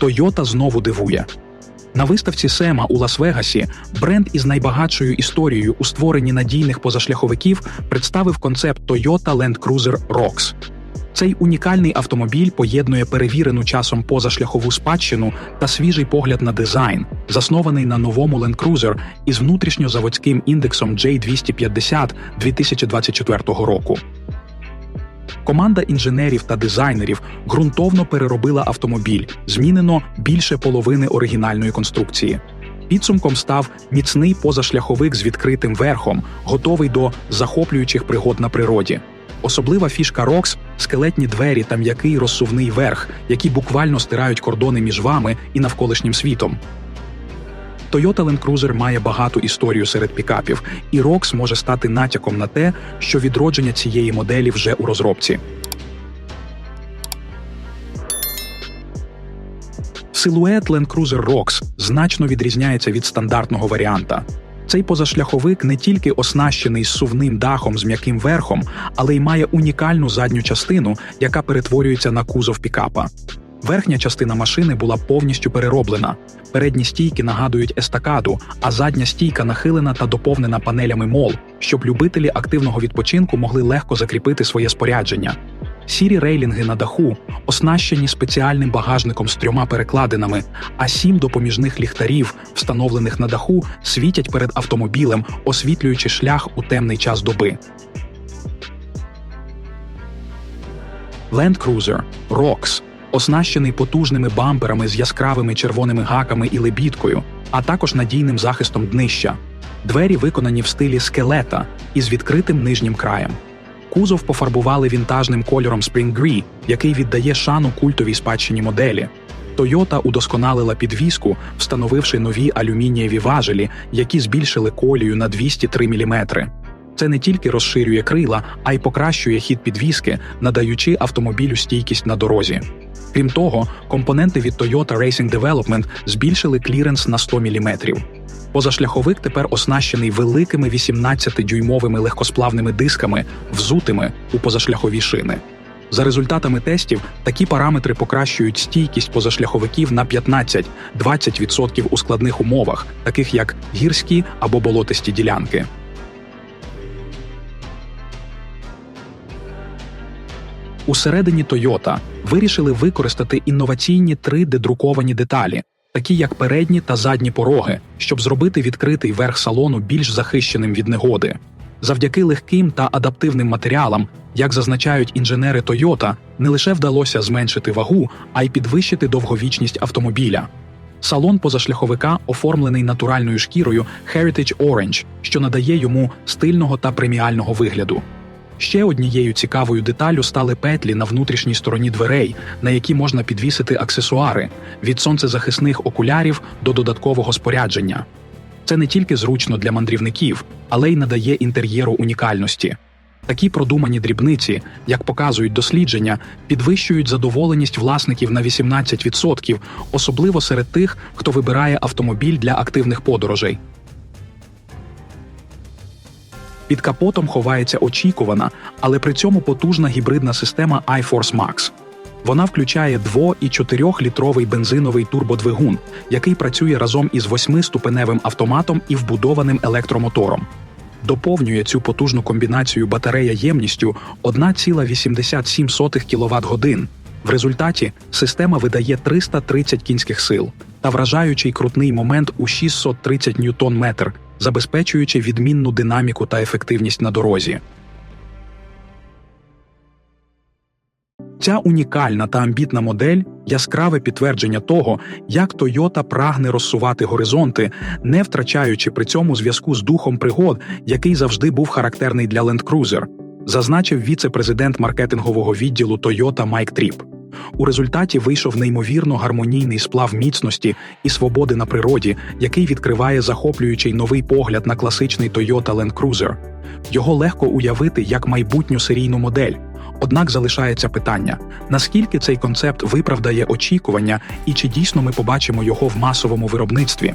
Toyota знову дивує. На виставці Сема у Лас-Вегасі бренд із найбагатшою історією у створенні надійних позашляховиків представив концепт Toyota Land Cruiser ROX. Цей унікальний автомобіль поєднує перевірену часом позашляхову спадщину та свіжий погляд на дизайн, заснований на новому Land Cruiser із внутрішньозаводським індексом J250 2024 року. Команда інженерів та дизайнерів ґрунтовно переробила автомобіль, змінено більше половини оригінальної конструкції. Підсумком став міцний позашляховик з відкритим верхом, готовий до захоплюючих пригод на природі. Особлива фішка ROX – скелетні двері та м'який розсувний верх, які буквально стирають кордони між вами і навколишнім світом. Toyota Land Cruiser має багату історію серед пікапів, і ROX може стати натяком на те, що відродження цієї моделі вже у розробці. Силует Land Cruiser ROX значно відрізняється від стандартного варіанта. Цей позашляховик не тільки оснащений сувним дахом з м'яким верхом, але й має унікальну задню частину, яка перетворюється на кузов пікапа. Верхня частина машини була повністю перероблена. Передні стійки нагадують естакаду, а задня стійка нахилена та доповнена панелями мол, щоб любителі активного відпочинку могли легко закріпити своє спорядження. Сірі рейлінги на даху оснащені спеціальним багажником з трьома перекладинами, а сім допоміжних ліхтарів, встановлених на даху, світять перед автомобілем, освітлюючи шлях у темний час доби. Land Cruiser ROX оснащений потужними бамперами з яскравими червоними гаками і лебідкою, а також надійним захистом днища. Двері виконані в стилі скелета із відкритим нижнім краєм. Кузов пофарбували вінтажним кольором Spring Green, який віддає шану культовій спадщині моделі. Toyota удосконалила підвіску, встановивши нові алюмінієві важелі, які збільшили колію на 203 мм. Це не тільки розширює крила, а й покращує хід підвіски, надаючи автомобілю стійкість на дорозі. Крім того, компоненти від Toyota Racing Development збільшили кліренс на 100 мм. Позашляховик тепер оснащений великими 18-дюймовими легкосплавними дисками, взутими у позашляхові шини. За результатами тестів, такі параметри покращують стійкість позашляховиків на 15-20% у складних умовах, таких як гірські або болотисті ділянки. Усередині Toyota вирішили використати інноваційні 3D-друковані деталі, такі як передні та задні пороги, щоб зробити відкритий верх салону більш захищеним від негоди. Завдяки легким та адаптивним матеріалам, як зазначають інженери Toyota, не лише вдалося зменшити вагу, а й підвищити довговічність автомобіля. Салон позашляховика оформлений натуральною шкірою Heritage Orange, що надає йому стильного та преміального вигляду. Ще однією цікавою деталю стали петлі на внутрішній стороні дверей, на які можна підвісити аксесуари від сонцезахисних окулярів до додаткового спорядження. Це не тільки зручно для мандрівників, але й надає інтер'єру унікальності. Такі продумані дрібниці, як показують дослідження, підвищують задоволеність власників на 18%, особливо серед тих, хто вибирає автомобіль для активних подорожей. Під капотом ховається очікувана, але при цьому потужна гібридна система iForce Max. Вона включає 2- і 4-літровий бензиновий турбодвигун, який працює разом із 8-ступеневим автоматом і вбудованим електромотором. Доповнює цю потужну комбінацію батарея ємністю 1,87 кВт годин. В результаті система видає 330 кінських сил та вражаючий крутний момент у 630 ньютон-метр, забезпечуючи відмінну динаміку та ефективність на дорозі. Ця унікальна та амбітна модель яскраве підтвердження того, як Toyota прагне розсувати горизонти, не втрачаючи при цьому зв'язку з духом пригод, який завжди був характерний для Land Cruiser, зазначив віце-президент маркетингового відділу Toyota Майк Тріп. У результаті вийшов неймовірно гармонійний сплав міцності і свободи на природі, який відкриває захоплюючий новий погляд на класичний Toyota Land Cruiser. Його легко уявити як майбутню серійну модель. Однак залишається питання: наскільки цей концепт виправдає очікування, і чи дійсно ми побачимо його в масовому виробництві?